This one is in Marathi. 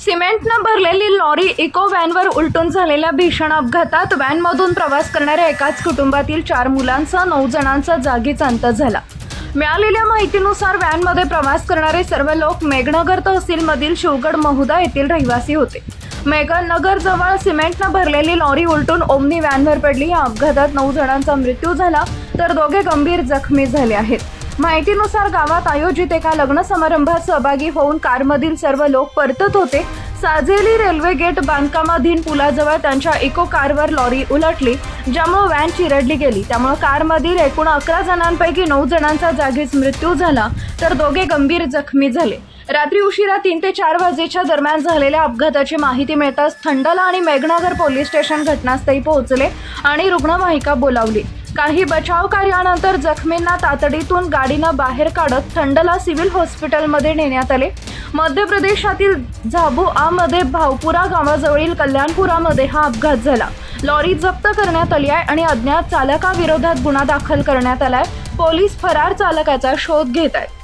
सिमेंटनं भरलेली लॉरी इको व्हॅनवर उलटून झालेल्या भीषण अपघातात व्हॅनमधून प्रवास करणाऱ्या एकाच कुटुंबातील चार मुलांचा नऊ जणांचा जागीच अंत झाला. मिळालेल्या माहितीनुसार व्हॅनमध्ये प्रवास करणारे सर्व लोक मेघनगर तहसीलमधील शिवगड महुदा येथील रहिवासी होते. मेघनगर जवळ सिमेंटनं भरलेली लॉरी उलटून ओमनी व्हॅनवर पडली. या अपघातात नऊ जणांचा मृत्यू झाला तर दोघे गंभीर जखमी झाले आहेत. माहितीनुसार गावात आयोजित एका लग्न समारंभात सहभागी होऊन कारमधील सर्व लोक परतत होते. साजेली रेल्वे गेट बांधकामाधीन पुलाजवळ त्यांच्या इको कारवर लॉरी उलटली ज्यामुळे व्हॅन चिरडली गेली. त्यामुळे कारमधील एकूण अकरा जणांपैकी नऊ जणांचा जागीच मृत्यू झाला तर दोघे गंभीर जखमी झाले. रात्री उशिरा तीन ते चार वाजेच्या दरम्यान झालेल्या अपघाताची माहिती मिळताच थंडला आणि मेघनगर पोलीस स्टेशन घटनास्थळी पोहोचले आणि रुग्णवाहिका बोलावली. काही बचाव कार्यानंतर जखमींना तातडीतून गाडीनं बाहेर काढत थंडला सिव्हिल हॉस्पिटलमध्ये नेण्यात आले. मध्य प्रदेशातील झाबुआमध्ये भावपुरा गावाजवळील कल्याणपुरामध्ये हा अपघात झाला. लॉरी जप्त करण्यात आली आहे आणि अज्ञात चालकाविरोधात गुन्हा दाखल करण्यात आलाय. पोलीस फरार चालकाचा शोध घेत आहेत.